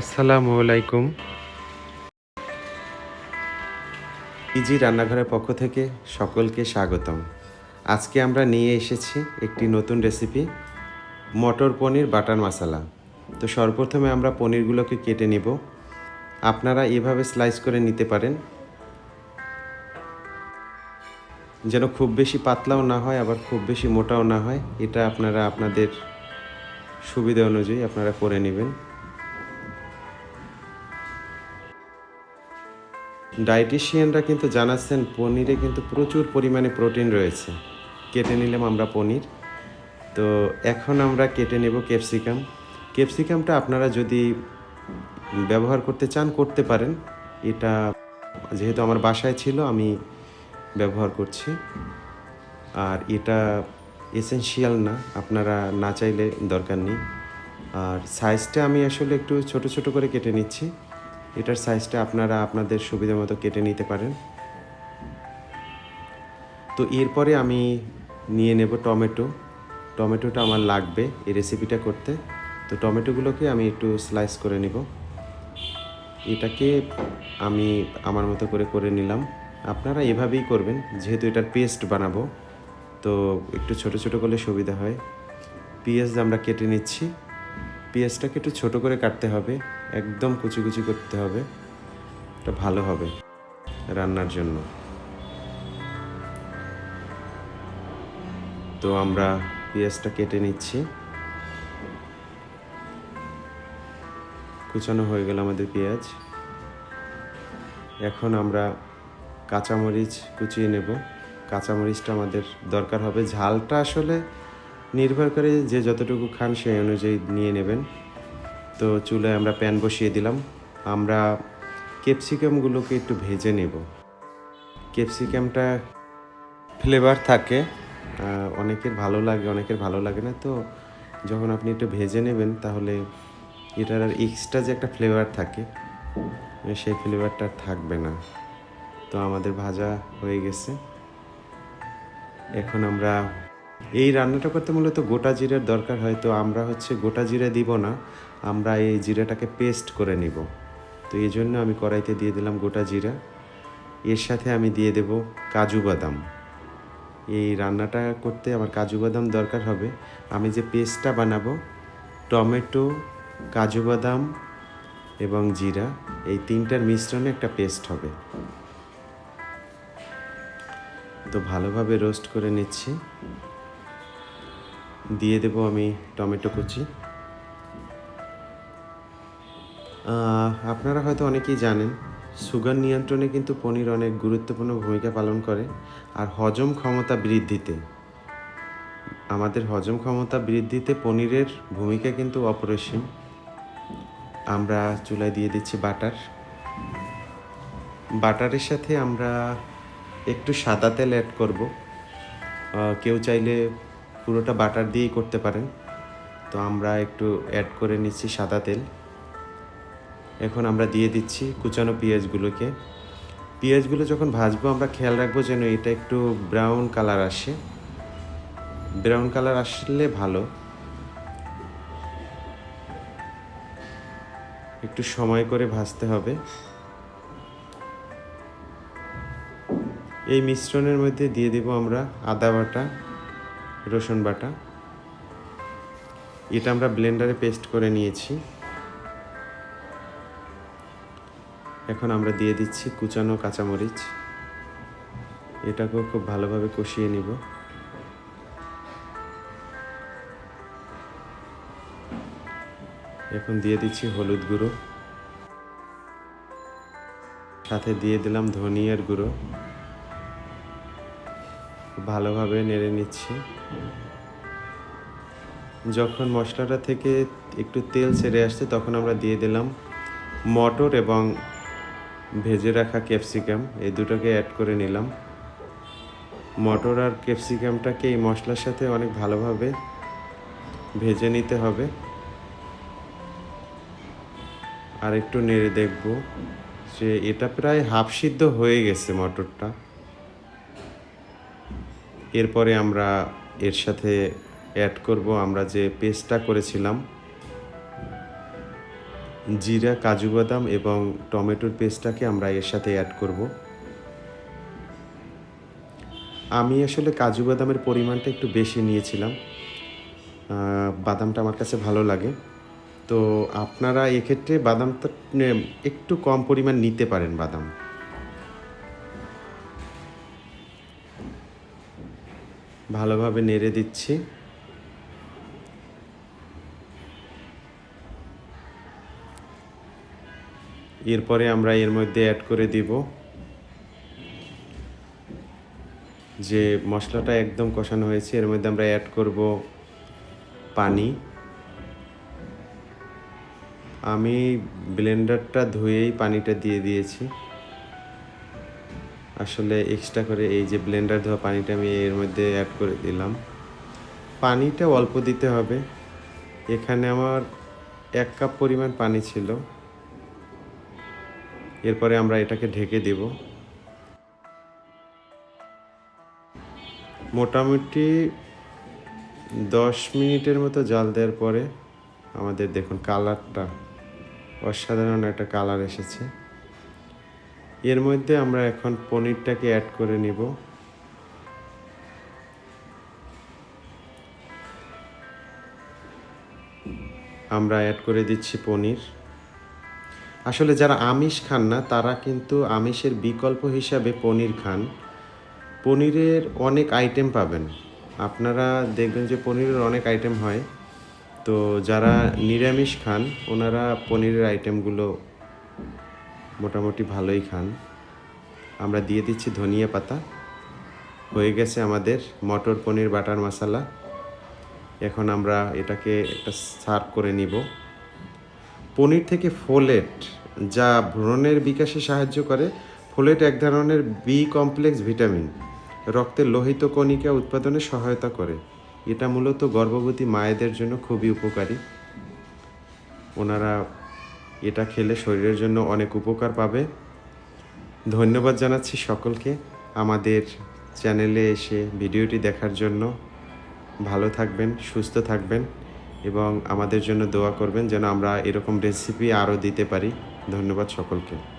আসসালামু আলাইকুম। ইজি রান্নাঘরের পক্ষ থেকে সকলকে স্বাগতম। আজকে আমরা নিয়ে এসেছি একটি নতুন রেসিপি, মটর পনির বাটার মশলা। তো সর্বপ্রথমে আমরা পনিরগুলোকে কেটে নেব। আপনারা এভাবে স্লাইস করে নিতে পারেন। যেন খুব বেশি পাতলাও না হয়, আবার খুব বেশি মোটাও না হয়, এটা আপনারা আপনাদের সুবিধা অনুযায়ী আপনারা করে নেবেন। ডায়েটিশিয়ানরা কিন্তু জানাচ্ছেন, পনিরে কিন্তু প্রচুর পরিমাণে প্রোটিন রয়েছে। কেটে নিলাম আমরা পনির। তো এখন আমরা কেটে নেব ক্যাপসিকাম। ক্যাপসিকামটা আপনারা যদি ব্যবহার করতে চান, করতে পারেন। এটা যেহেতু আমার বাসায় ছিল, আমি ব্যবহার করছি। আর এটা এসেনশিয়াল না, আপনারা না চাইলে দরকার নেই। আর সাইজটা আমি আসলে একটু ছোট ছোট করে কেটে নিচ্ছি। এটার সাইজটা আপনারা আপনাদের সুবিধা মতো কেটে নিতে পারেন। তো এরপরে আমি নিয়ে নেব টমেটো। টমেটোটা আমার লাগবে এই রেসিপিটা করতে। তো টমেটোগুলোকে আমি একটু স্লাইস করে নিব। এটাকে আমি আমার মতো করে করে নিলাম। আপনারা এভাবেই করবেন, যেহেতু এটার পেস্ট বানাবো। তো একটু ছোট ছোট করলে সুবিধা হয়। পেঁয়াজ আমরা কেটে নিচ্ছি। পেঁয়াজটাকে একটু ছোট করে কাটতে হবে, একদম কুচি কুচি করতে হবে, এটা ভালো হবে রান্নার জন্য। তো আমরা পেঁয়াজটা কেটে নিচ্ছি। কুচানো হয়ে গেল আমাদের পেঁয়াজ। এখন আমরা কাঁচামরিচ কুচিয়ে নেব। কাঁচামরিচটা আমাদের দরকার হবে। ঝালটা আসলে নির্ভর করে যে যতটুকু খান সেই অনুযায়ী নিয়ে নেবেন। তো চুলায় আমরা প্যান বসিয়ে দিলাম। আমরা ক্যাপসিকামগুলোকে একটু ভেজে নেব। ক্যাপসিকামটা ফ্লেভার থাকে। অনেকের ভালো লাগে, অনেকের ভালো লাগে না। তো যখন আপনি একটু ভেজে নেবেন, তাহলে এটার আর এক্সট্রা যে একটা ফ্লেভার থাকে, সেই ফ্লেভারটা থাকবে না। তো আমাদের ভাজা হয়ে গেছে। এখন আমরা এই রান্নাটা করতে মূলত গোটা জিরার দরকার হয়, তো আমরা হচ্ছে গোটা জিরা দিব না, আমরা এই জিরাটাকে পেস্ট করে নিব। তো এই জন্য আমি কড়াইতে দিয়ে দিলাম গোটা জিরা। এর সাথে আমি দিয়ে দেব কাজু বাদাম। এই রান্নাটা করতে আমার কাজু বাদাম দরকার হবে। আমি যে পেস্টটা বানাবো, টমেটো, কাজু বাদাম এবং জিরা, এই তিনটার মিশ্রণে একটা পেস্ট হবে। তো ভালোভাবে রোস্ট করে নিচ্ছি। দিয়ে দেব আমি টমেটো কুচি। আপনারা হয়তো অনেকেই জানেন, সুগার নিয়ন্ত্রণে কিন্তু পনির অনেক গুরুত্বপূর্ণ ভূমিকা পালন করে আর হজম ক্ষমতা বৃদ্ধিতে। আমাদের হজম ক্ষমতা বৃদ্ধিতে পনিরের ভূমিকা কিন্তু অপরিসীম। আমরা চুলায় দিয়ে দিচ্ছি বাটার। বাটারের সাথে আমরা একটু সাদা তেল অ্যাড করব। কেউ চাইলে পুরোটা বাটার দিয়েই করতে পারেন। তো আমরা একটু অ্যাড করে নিচ্ছি সাদা তেল। এখন আমরা দিয়ে দিচ্ছি কুচানো পেঁয়াজগুলোকে। পেঁয়াজগুলো যখন ভাজবো, আমরা খেয়াল রাখব যেন এটা একটু ব্রাউন কালার আসে। ব্রাউন কালার আসলে ভালো। একটু সময় করে ভাজতে হবে। এই মিশ্রণের মধ্যে দিয়ে দেব আমরা আদা বাটা। রসুন বাটা। এটা আমরা ব্লেন্ডারে পেস্ট করে নিয়েছি। এখন আমরা দিয়ে দিচ্ছি কুচানো কাঁচামরিচ। এটাকেও খুব ভালোভাবে কষিয়ে নিব। এখন দিয়ে দিচ্ছি হলুদ গুঁড়ো। সাথে দিয়ে দিলাম ধনিয়ার গুঁড়ো। ভালোভাবে নেড়ে নিচ্ছি। যখন মশলাটা থেকে একটু তেল ছেড়ে আসছে, তখন আমরা দিয়ে দিলাম মটর এবং ভেজে রাখা ক্যাপসিকাম। এই দুটোকে অ্যাড করে নিলাম। মটর আর ক্যাপসিকামটাকে এই মশলার সাথে অনেক ভালোভাবে ভেজে নিতে হবে। আর একটু নেড়ে দেখব যে এটা প্রায় হাফ সিদ্ধ হয়ে গেছে মটরটা। এরপরে আমরা এর সাথে অ্যাড করব, আমরা যে পেস্টটা করেছিলাম, জিরা, কাজু বাদাম এবং টমেটোর পেস্টটাকে আমরা এর সাথে অ্যাড করব। আমি আসলে কাজু বাদামের পরিমাণটা একটু বেশি নিয়েছিলাম। বাদামটা আমার কাছে ভালো লাগে। তো আপনারা এক্ষেত্রে বাদামটা একটু কম পরিমাণ নিতে পারেন বাদাম। ভালোভাবে নেড়ে দিচ্ছি। এরপরে আমরা এর মধ্যে অ্যাড করে দিব যে মশলাটা একদম কষানো হয়েছে, এর মধ্যে আমরা অ্যাড করব পানি। আমি ব্লেন্ডারটা ধুয়েই পানিটা দিয়ে দিয়েছি। আসলে এক্সট্রা করে এই যে ব্লেন্ডার ধোয়া পানিটা আমি এর মধ্যে অ্যাড করে দিলাম। পানিটা অল্প দিতে হবে। এখানে আমার এক কাপ পরিমাণ পানি ছিল। এরপরে আমরা এটাকে ঢেকে দেব। মোটামুটি দশ মিনিটের মতো জাল দেওয়ার পরে আমাদের দেখুন কালারটা অসাধারণ একটা কালার এসেছে। এর মধ্যে আমরা এখন পনিরটাকে অ্যাড করে নিব। আমরা অ্যাড করে দিচ্ছি পনির। আসলে যারা আমিষ খান না, তারা কিন্তু আমিষের বিকল্প হিসাবে পনির খান। পনিরের অনেক আইটেম পাবেন। আপনারা দেখবেন যে পনিরের অনেক আইটেম হয়। তো যারা নিরামিষ খান, ওনারা পনিরের আইটেমগুলো মোটামুটি ভালোই খান। আমরা দিয়ে দিচ্ছি ধনিয়া পাতা। হয়ে গেছে আমাদের মটর পনির বাটার মশালা। এখন আমরা এটাকে একটা সার্ভ করে নিব। পনির থেকে ফোলেট, যা ভ্রূণের বিকাশে সাহায্য করে, ফোলেট এক ধরনের বি কমপ্লেক্স ভিটামিন রক্তের লোহিত কণিকা উৎপাদনে সহায়তা করে। এটা মূলত গর্ভবতী মায়েদের জন্য খুবই উপকারী। ওনারা এটা খেলে শরীরের জন্য অনেক উপকার পাবে। ধন্যবাদ জানাচ্ছি সকলকে আমাদের চ্যানেলে এসে ভিডিওটি দেখার জন্য। ভালো থাকবেন, সুস্থ থাকবেন এবং আমাদের জন্য দোয়া করবেন যেন আমরা এরকম রেসিপি আরও দিতে পারি। ধন্যবাদ সকলকে।